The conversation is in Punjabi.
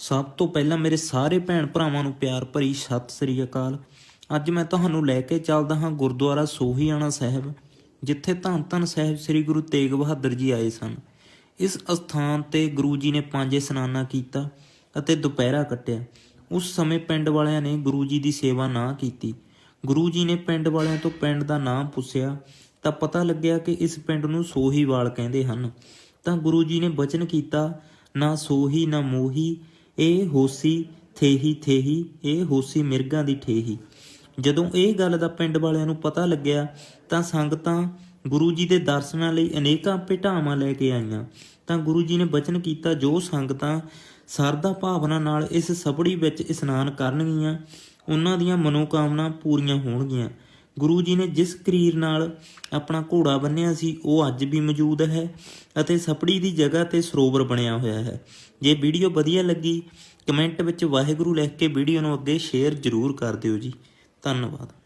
ਸਭ ਤੋਂ ਪਹਿਲਾਂ ਮੇਰੇ ਸਾਰੇ ਭੈਣ ਭਰਾਵਾਂ ਨੂੰ ਪਿਆਰ ਭਰੀ ਸਤਿ ਸ੍ਰੀ ਅਕਾਲ। ਅੱਜ ਮੈਂ ਤੁਹਾਨੂੰ ਲੈ ਕੇ ਚੱਲਦਾ ਹਾਂ ਗੁਰਦੁਆਰਾ ਸੋਹੀਆਣਾ ਸਾਹਿਬ, ਜਿੱਥੇ ਧੰਨ ਧੰਨ ਸਾਹਿਬ ਸ੍ਰੀ ਗੁਰੂ ਤੇਗ ਬਹਾਦਰ ਜੀ ਆਏ ਸਨ। ਇਸ ਅਸਥਾਨ ਤੇ ਗੁਰੂ ਜੀ ਨੇ ਪੰਜ ਇਸ਼ਨਾਨਾ ਕੀਤਾ ਅਤੇ ਦੁਪਹਿਰਾ ਕੱਟਿਆ। ਉਸ ਸਮੇਂ ਪਿੰਡ ਵਾਲਿਆਂ ਨੇ ਗੁਰੂ ਜੀ ਦੀ ਸੇਵਾ ਨਾ ਕੀਤੀ। ਗੁਰੂ ਜੀ ਨੇ ਪਿੰਡ ਵਾਲਿਆਂ ਤੋਂ ਪਿੰਡ ਦਾ ਨਾਮ ਪੁੱਛਿਆ, ਤਾਂ ਪਤਾ ਲੱਗਿਆ ਕਿ ਇਸ ਪਿੰਡ ਨੂੰ ਸੋਹੀਵਾਲ ਕਹਿੰਦੇ ਹਨ। ਤਾਂ ਗੁਰੂ ਜੀ ਨੇ ਬਚਨ ਕੀਤਾ, ਨਾ ਸੋਹੀ, ਨਾ ਮੋਹੀ ਇਹ ਹੋਸੀ ਥੇਹੀ ਥੇਹੀ, ਇਹ ਹੋਸੀ ਮਿਰਗਾਂ ਦੀ ਠੇਹੀ। ਜਦੋਂ ਇਹ ਗੱਲ ਦਾ ਪਿੰਡ ਵਾਲਿਆਂ ਨੂੰ ਪਤਾ ਲੱਗਿਆ, ਤਾਂ ਸੰਗਤਾਂ ਗੁਰੂ ਜੀ ਦੇ ਦਰਸ਼ਨਾਂ ਲਈ ਅਨੇਕਾਂ ਭੇਟਾਵਾਂ ਲੈ ਕੇ ਆਈਆਂ। ਤਾਂ ਗੁਰੂ ਜੀ ਨੇ ਬਚਨ ਕੀਤਾ, ਜੋ ਸੰਗਤਾਂ ਸਰਦਾ ਭਾਵਨਾ ਨਾਲ ਇਸ ਸਬੜੀ ਵਿੱਚ ਇਸ਼ਨਾਨ ਕਰਨਗੀਆਂ, ਉਹਨਾਂ ਦੀਆਂ ਮਨੋਕਾਮਨਾ ਪੂਰੀਆਂ ਹੋਣਗੀਆਂ। ਗੁਰੂ ਜੀ ਨੇ ਜਿਸ ਕਰੀਰ ਨਾਲ ਆਪਣਾ ਘੋੜਾ ਬੰਨਿਆ ਸੀ, ਉਹ ਅੱਜ ਵੀ ਮੌਜੂਦ ਹੈ ਅਤੇ ਸਪੜੀ ਦੀ ਜਗ੍ਹਾ ਤੇ ਸਰੋਵਰ ਬਣਿਆ ਹੋਇਆ ਹੈ। ਜੇ ਵੀਡੀਓ ਵਧੀਆ ਲੱਗੀ, ਕਮੈਂਟ ਵਿੱਚ ਵਾਹਿਗੁਰੂ ਲਿਖ ਕੇ ਵੀਡੀਓ ਨੂੰ ਅੱਗੇ ਸ਼ੇਅਰ ਜ਼ਰੂਰ ਕਰ ਦਿਓ ਜੀ। ਧੰਨਵਾਦ।